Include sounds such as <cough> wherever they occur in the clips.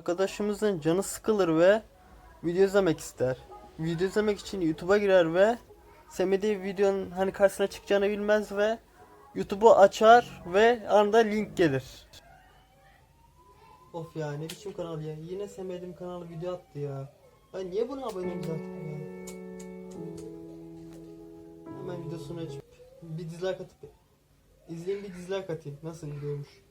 Arkadaşımızın canı sıkılır ve video izlemek ister. Video izlemek için YouTube'a girer ve sevmediği videonun hani karşısına çıkacağını bilmez ve YouTube'u açar ve anda link gelir. Of ya ne biçim kanal ya. Yine sevmediğim kanalı video attı ya. Ben niye buna aboneyim zaten ya. Hemen videosunu açıp bir dislike atıp izleyeyim bir dislike atayım. Nasıl gidiyormuş.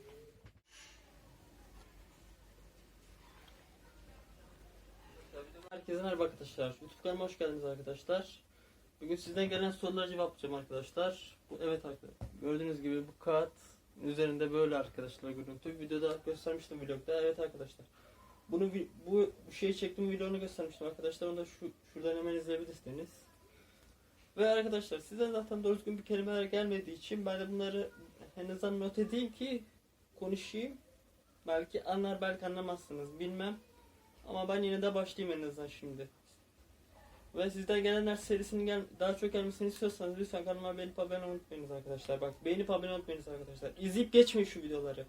Herkese merhaba arkadaşlar. YouTube kanalıma hoş geldiniz arkadaşlar. Bugün sizden gelen sorulara cevaplayacağım arkadaşlar. Bu evet arkadaşlar. Gördüğünüz gibi bu kağıt üzerinde böyle arkadaşlar görüntü. Videoda göstermiştim vlogda. Evet arkadaşlar. Bunu bu, bu şeyi çektim videonu göstermiştim arkadaşlar. Onu da şu şuradan hemen izleyebilirsiniz. Ve arkadaşlar sizden zaten doğru düzgün bir kelimeler gelmediği için ben de bunları en azından not edeyim ki konuşayım. Belki anlar belki anlamazsınız bilmem. Ama ben yine de başlayayım en azından şimdi. Ve sizden gelenler serisinin gel daha çok gelmesini istiyorsanız lütfen kanalıma beğenip abone unutmayınız arkadaşlar. Bak beğenip abone olmayınız arkadaşlar. İzleyip geçmeyin şu videoları.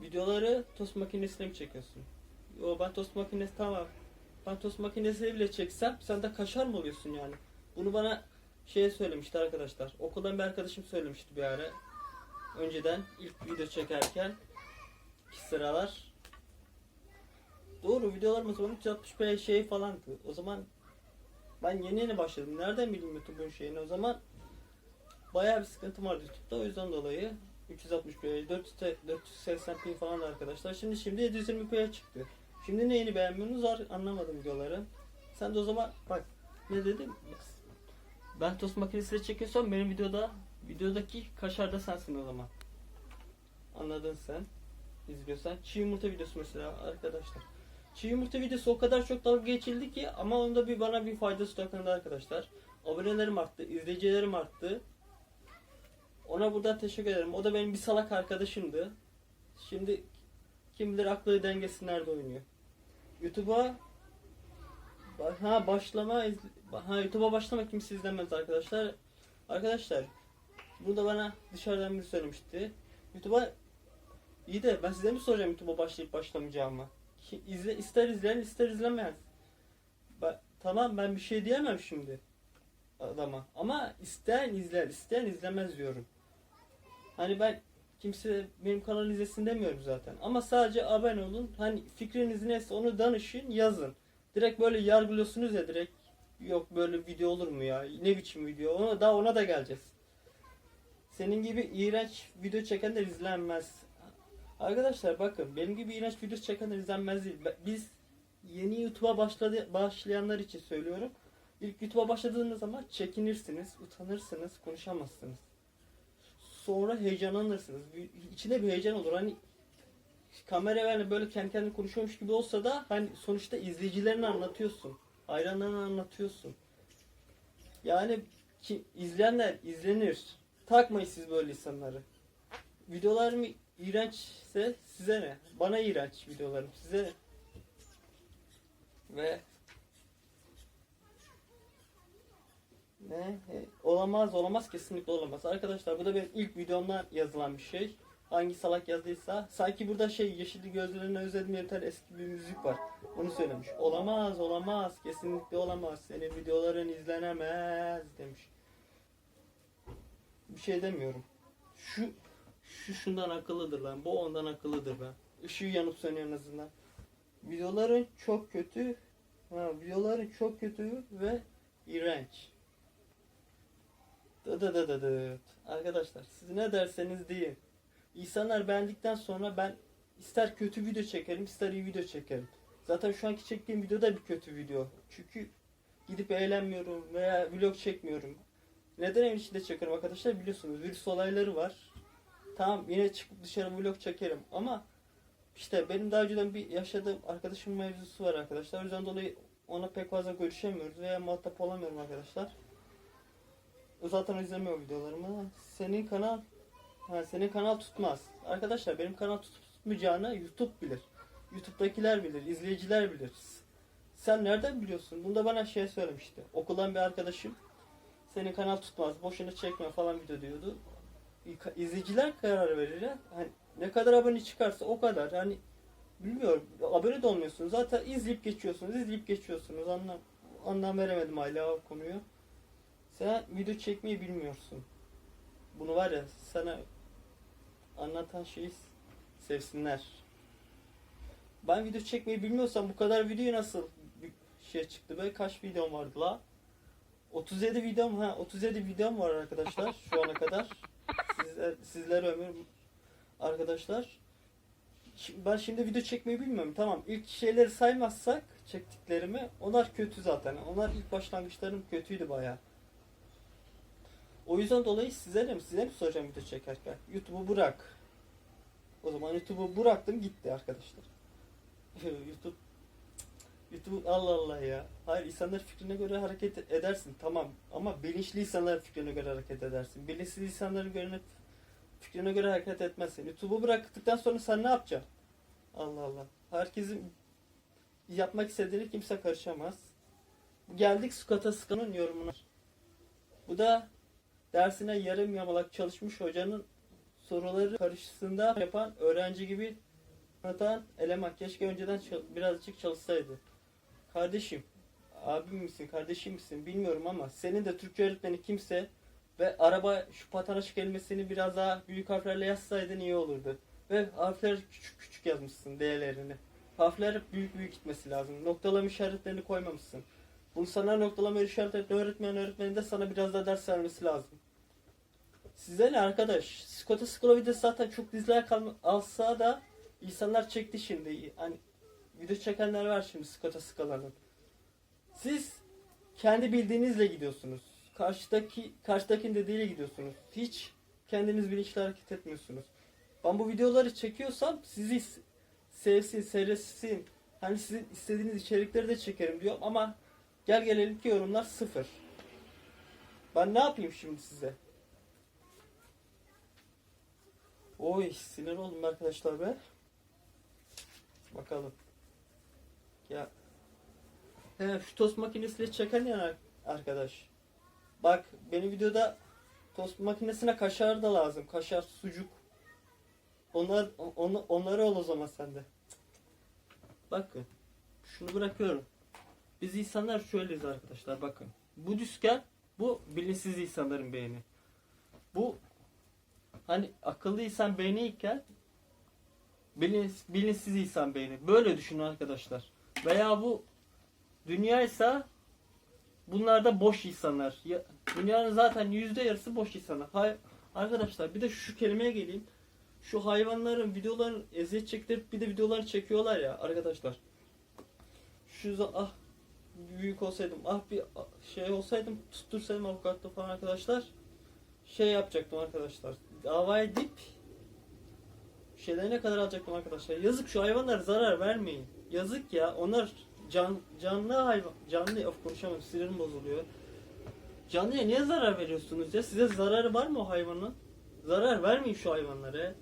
Videoları tost makinesine mi çekiyorsun? Yo ben tost makinesi tamam. Ben tost makinesiyle bile çeksem sen de kaşar mı oluyorsun yani? Bunu bana şey söylemişti arkadaşlar. Okuldan bir arkadaşım söylemişti bir ara. Önceden ilk video çekerken ki sıralar Doğru videolarım o zaman 360p şey falandı. O zaman ben yeni yeni başladım. Nereden bileyim YouTube'un şeyini o zaman bayağı bir sıkıntım vardı YouTube'da. O yüzden dolayı 360p, 400 480p falan arkadaşlar. Şimdi şimdi 720p'ye çıktı. Şimdi neyini beğenmiyorsunuz anlamadım videoları. Sen de o zaman bak ne dedim? Ben tost makinesiyle çekiyorsam benim videoda videodaki kaşar da sensin o zaman. Anladın sen. İzliyorsan. Çiğ yumurta videosu mesela arkadaşlar. Çiğ yumurta videosu o kadar çok dalga geçildi ki ama onda bir bana bir faydası dokundu arkadaşlar. Abonelerim arttı, izleyicilerim arttı. Ona buradan teşekkür ederim. O da benim bir salak arkadaşımdı. Şimdi kim bilir aklı dengesi nerede oynuyor. YouTube'a ha başlama ha YouTube'a başlamak kimse izlemez arkadaşlar. Arkadaşlar bunu da bana dışarıdan biri söylemişti. YouTube'a İyi de ben size mi soracağım YouTube'a başlayıp başlamayacağımı? Ki izle, ister izleyen ister izlemeyen. Ben, tamam ben bir şey diyemem şimdi adama. Ama isteyen izler, isteyen izlemez diyorum. Hani ben kimse benim kanalı izlesin demiyorum zaten. Ama sadece abone olun. Hani fikriniz neyse onu danışın, yazın. Direkt böyle yargılıyorsunuz ya direkt. Yok böyle video olur mu ya? Ne biçim video? Ona da ona da geleceğiz. Senin gibi iğrenç video çekenler izlenmez. Arkadaşlar bakın benim gibi iğrenç video çekenler izlenmez değil. Biz yeni YouTube'a başladı, başlayanlar için söylüyorum. İlk YouTube'a başladığınız zaman çekinirsiniz, utanırsınız, konuşamazsınız. Sonra heyecanlanırsınız. İçinde bir heyecan olur. Hani kamera yani böyle kendi kendine konuşuyormuş gibi olsa da hani sonuçta izleyicilerini anlatıyorsun. Hayranlarını anlatıyorsun. Yani ki izleyenler izlenir. Takmayın siz böyle insanları. Videolarım iğrençse size ne? Bana iğrenç videolarım size ne? Ve ne? E, Olamaz olamaz kesinlikle olamaz. Arkadaşlar bu da benim ilk videomdan yazılan bir şey. Hangi salak yazdıysa sanki burada şey yeşilli gözlerine özledim yeter eski bir müzik var. Onu söylemiş. Olamaz olamaz kesinlikle olamaz. Senin videoların izlenemez demiş. Bir şey demiyorum. Şu şu şundan akıllıdır lan. Bu ondan akıllıdır ben. Işığı yanıp sönüyor en azından. Videoların çok kötü. Ha, videoların çok kötü ve iğrenç. Dı dı dı. Arkadaşlar siz ne derseniz deyin. İnsanlar beğendikten sonra ben ister kötü video çekerim ister iyi video çekerim. Zaten şu anki çektiğim video da bir kötü video. Çünkü gidip eğlenmiyorum veya vlog çekmiyorum. Neden evin içinde çekiyorum arkadaşlar biliyorsunuz virüs olayları var. Tamam yine çıkıp dışarı vlog çekerim ama işte benim daha önceden bir yaşadığım arkadaşım mevzusu var arkadaşlar. O yüzden dolayı ona pek fazla görüşemiyoruz veya muhatap olamıyorum arkadaşlar. Zaten izlemiyor videolarımı. Senin kanal ha, senin kanal tutmaz. Arkadaşlar benim kanal tutup tutmayacağını YouTube bilir. YouTube'dakiler bilir, izleyiciler bilir. Sen nereden biliyorsun? Bunu da bana şey söylemişti. Okuldan bir arkadaşım senin kanal tutmaz, boşuna çekme falan video diyordu. İzleyiciler karar verir ya. Hani ne kadar abone çıkarsa o kadar. Hani bilmiyorum abone de olmuyorsunuz. Zaten izleyip geçiyorsunuz, izleyip geçiyorsunuz. Anlam anlam veremedim hala o konuyu. Sen video çekmeyi bilmiyorsun. Bunu var ya sana anlatan şeyi sevsinler. Ben video çekmeyi bilmiyorsam bu kadar video nasıl bir şey çıktı be? Kaç videom vardı la? 37 videom ha 37 videom var arkadaşlar şu ana kadar. <laughs> Sizler, sizlere ömür arkadaşlar. Şimdi ben şimdi video çekmeyi bilmiyorum. Tamam ilk şeyleri saymazsak çektiklerimi onlar kötü zaten. Onlar ilk başlangıçlarım kötüydü baya. O yüzden dolayı size de mi size mi soracağım video çekerken? YouTube'u bırak. O zaman YouTube'u bıraktım gitti arkadaşlar. <laughs> YouTube YouTube Allah Allah ya. Hayır insanlar fikrine göre hareket edersin tamam ama bilinçli insanlar fikrine göre hareket edersin. Bilinçsiz insanların göre fikrine göre hareket etmezsin. YouTube'u bıraktıktan sonra sen ne yapacaksın? Allah Allah. Herkesin yapmak istediğini kimse karışamaz. Geldik Skata Ska'nın yorumuna. Bu da dersine yarım yamalak çalışmış hocanın soruları karşısında yapan öğrenci gibi anlatan eleman. Keşke önceden birazcık çalışsaydı. Kardeşim, abim misin, kardeşim misin bilmiyorum ama senin de Türkçe öğretmeni kimse ve araba şu patanaş kelimesini biraz daha büyük harflerle yazsaydın iyi olurdu. Ve harfleri küçük küçük yazmışsın değerlerini. Harfler büyük büyük gitmesi lazım. Noktalama işaretlerini koymamışsın. Bunu sana noktalama işaretlerini öğretmeyen öğretmenin de sana biraz daha ders vermesi lazım. Size ne arkadaş? Skota Skola videosu zaten çok diziler alsa da insanlar çekti şimdi. Hani video çekenler var şimdi Skota Skola'nın. Siz kendi bildiğinizle gidiyorsunuz. Karşıdaki karşıdakinin dediğiyle gidiyorsunuz. Hiç kendiniz bilinçli hareket etmiyorsunuz. Ben bu videoları çekiyorsam sizi sevsin, seyretsin. Hani sizin istediğiniz içerikleri de çekerim diyorum ama gel gelelim ki yorumlar sıfır. Ben ne yapayım şimdi size? Oy sinir oldum arkadaşlar be. Bakalım. Ya. He şu tost makinesiyle çeken ya arkadaş. Bak benim videoda tost makinesine kaşar da lazım. Kaşar, sucuk. Onlar on, onları ol o zaman sende. Bakın. Şunu bırakıyorum. Biz insanlar şöyleyiz arkadaşlar bakın. Bu düzgen bu bilinçsiz insanların beyni. Bu hani akıllı insan beyni iken bilin, bilinçsiz insan beyni. Böyle düşünün arkadaşlar. Veya bu dünya ise bunlar da boş insanlar. Ya, dünyanın zaten yüzde yarısı boş insanlar. Hay, arkadaşlar bir de şu kelimeye geleyim. Şu hayvanların videoların eziyet çektirip bir de videoları çekiyorlar ya arkadaşlar. Şu ah büyük olsaydım ah bir ah, şey olsaydım tuttursaydım avukatta falan arkadaşlar şey yapacaktım arkadaşlar. Dava edip şeylerine kadar alacaktım arkadaşlar. Yazık şu hayvanlara zarar vermeyin. Yazık ya. Onlar can canlı hayvan canlı of konuşamadım sinirim bozuluyor. Canlıya niye zarar veriyorsunuz ya? Size zararı var mı o hayvanın? Zarar vermeyin şu hayvanlara.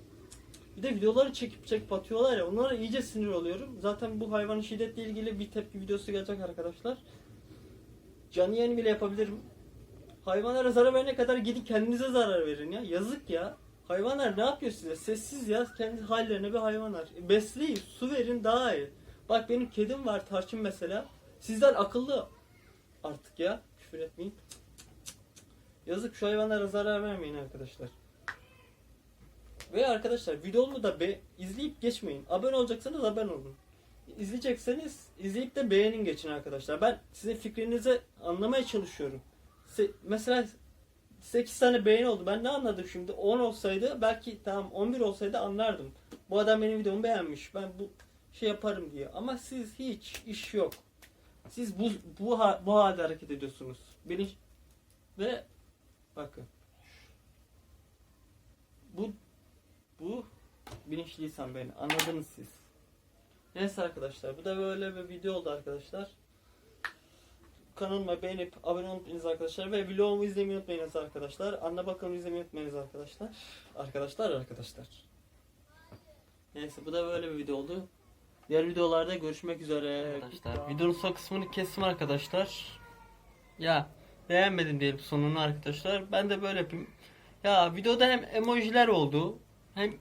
Bir de videoları çekip çekip atıyorlar ya onlara iyice sinir oluyorum. Zaten bu hayvanın şiddetle ilgili bir tepki videosu gelecek arkadaşlar. Canlı yayın bile yapabilirim. Hayvanlara zarar verene kadar gidin kendinize zarar verin ya. Yazık ya. Hayvanlar ne yapıyor size? Sessiz ya. Kendi hallerine bir hayvanlar. Besleyin. Su verin daha iyi. Bak benim kedim var Tarçın mesela. Sizler akıllı artık ya. Küfür etmeyin. Yazık şu hayvanlara zarar vermeyin arkadaşlar. Ve arkadaşlar videomu da be izleyip geçmeyin. Abone olacaksanız abone olun. İzleyecekseniz izleyip de beğenin geçin arkadaşlar. Ben sizin fikrinizi anlamaya çalışıyorum. Se- mesela 8 tane beğeni oldu. Ben ne anladım şimdi? 10 olsaydı belki tamam 11 olsaydı anlardım. Bu adam benim videomu beğenmiş. Ben bu şey yaparım diye. Ama siz hiç iş yok. Siz bu bu bu halde hareket ediyorsunuz. Bilinç ve bakın. Bu bu bilinçli insan beni. Anladınız siz. Neyse arkadaşlar. Bu da böyle bir video oldu arkadaşlar. Kanalıma beğenip abone olmayınız arkadaşlar ve vlogumu izlemeyi unutmayınız arkadaşlar. Anne bakalım izlemeyi unutmayınız arkadaşlar. Arkadaşlar arkadaşlar. Neyse bu da böyle bir video oldu. Diğer videolarda görüşmek üzere. Arkadaşlar videonun son kısmını kestim arkadaşlar. Ya beğenmedim diyelim sonunu arkadaşlar. Ben de böyle yapayım. Ya videoda hem emojiler oldu hem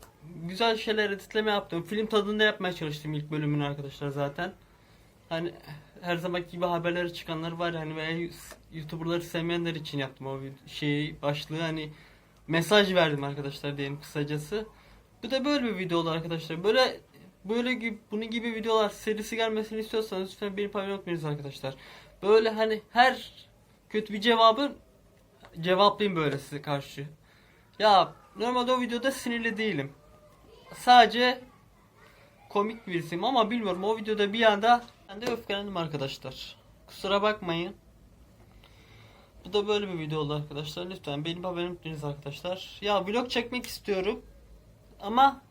güzel şeyler editleme yaptım. Film tadında yapmaya çalıştım ilk bölümünü arkadaşlar zaten. Hani her zamanki gibi haberleri çıkanlar var hani veya YouTuber'ları sevmeyenler için yaptım o şeyi başlığı hani mesaj verdim arkadaşlar diyelim kısacası. Bu da böyle bir video oldu arkadaşlar. Böyle böyle gibi bunun gibi videolar serisi gelmesini istiyorsanız lütfen beni paylaşmayı unutmayınız arkadaşlar. Böyle hani her kötü bir cevabı cevaplayayım böyle size karşı. Ya normalde o videoda sinirli değilim. Sadece komik birisiyim ama bilmiyorum o videoda bir anda ben de öfkelendim arkadaşlar. Kusura bakmayın. Bu da böyle bir video oldu arkadaşlar. Lütfen benim haberim unutmayınız arkadaşlar. Ya vlog çekmek istiyorum. Ama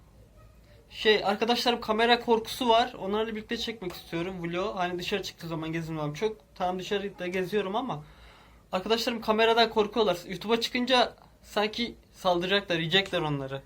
şey arkadaşlarım kamera korkusu var. Onlarla birlikte çekmek istiyorum vlog. Hani dışarı çıktığı zaman gezinmem çok. Tamam dışarıda geziyorum ama arkadaşlarım kameradan korkuyorlar. YouTube'a çıkınca sanki saldıracaklar, yiyecekler onları.